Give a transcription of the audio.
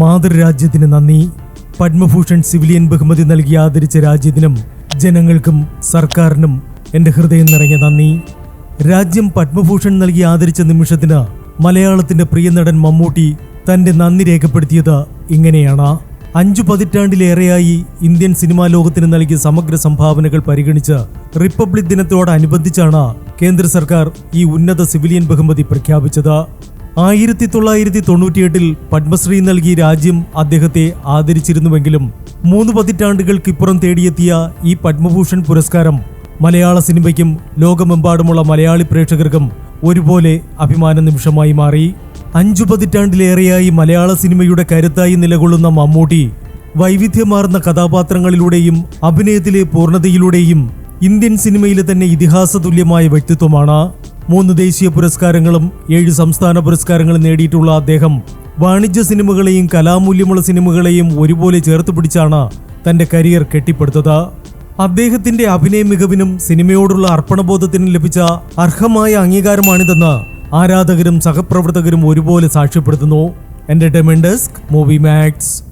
മാതൃരാജ്യത്തിന് നന്ദി. പത്മഭൂഷൺ സിവിലിയൻ ബഹുമതി നൽകി ആദരിച്ച രാജ്യത്തിനും ജനങ്ങൾക്കും സർക്കാരിനും എന്റെ ഹൃദയം നിറഞ്ഞ നന്ദി. രാജ്യം പത്മഭൂഷൺ നൽകി ആദരിച്ച നിമിഷത്തിന് മലയാളത്തിന്റെ പ്രിയ നടൻ മമ്മൂട്ടി തന്റെ നന്ദി രേഖപ്പെടുത്തിയത് ഇങ്ങനെയാണ്. അഞ്ചു പതിറ്റാണ്ടിലേറെയായി ഇന്ത്യൻ സിനിമാ ലോകത്തിന് നൽകിയ സമഗ്ര സംഭാവനകൾ പരിഗണിച്ച് റിപ്പബ്ലിക് ദിനത്തോടനുബന്ധിച്ചാണ് കേന്ദ്ര സർക്കാർ ഈ ഉന്നത സിവിലിയൻ ബഹുമതി പ്രഖ്യാപിച്ചത്. ആയിരത്തി തൊള്ളായിരത്തി തൊണ്ണൂറ്റിയെട്ടിൽ പത്മശ്രീ നൽകി രാജ്യം അദ്ദേഹത്തെ ആദരിച്ചിരുന്നുവെങ്കിലും മൂന്ന് പതിറ്റാണ്ടുകൾക്കിപ്പുറം തേടിയെത്തിയ ഈ പത്മഭൂഷൺ പുരസ്കാരം മലയാള സിനിമയ്ക്കും ലോകമെമ്പാടുമുള്ള മലയാളി പ്രേക്ഷകർക്കും ഒരുപോലെ അഭിമാന നിമിഷമായി മാറി. അഞ്ചു പതിറ്റാണ്ടിലേറെയായി മലയാള സിനിമയുടെ കരുത്തായി നിലകൊള്ളുന്ന മമ്മൂട്ടി വൈവിധ്യമാർന്ന കഥാപാത്രങ്ങളിലൂടെയും അഭിനയത്തിലെ പൂർണതയിലൂടെയും ഇന്ത്യൻ സിനിമയിലെ തന്നെ ഇതിഹാസ തുല്യമായ വ്യക്തിത്വമാണ്. മൂന്ന് ദേശീയ പുരസ്കാരങ്ങളും ഏഴ് സംസ്ഥാന പുരസ്കാരങ്ങളും നേടിയിട്ടുള്ള അദ്ദേഹം വാണിജ്യ സിനിമകളെയും കലാമൂല്യമുള്ള സിനിമകളെയും ഒരുപോലെ ചേർത്ത് പിടിച്ചാണ് തന്റെ കരിയർ കെട്ടിപ്പടുത്തത്. അദ്ദേഹത്തിന്റെ അഭിനയ മികവിനും സിനിമയോടുള്ള അർപ്പണബോധത്തിനും ലഭിച്ച അർഹമായ അംഗീകാരമാണിതെന്ന് ആരാധകരും സഹപ്രവർത്തകരും ഒരുപോലെ സാക്ഷ്യപ്പെടുത്തുന്നു. Entertainment desk movie max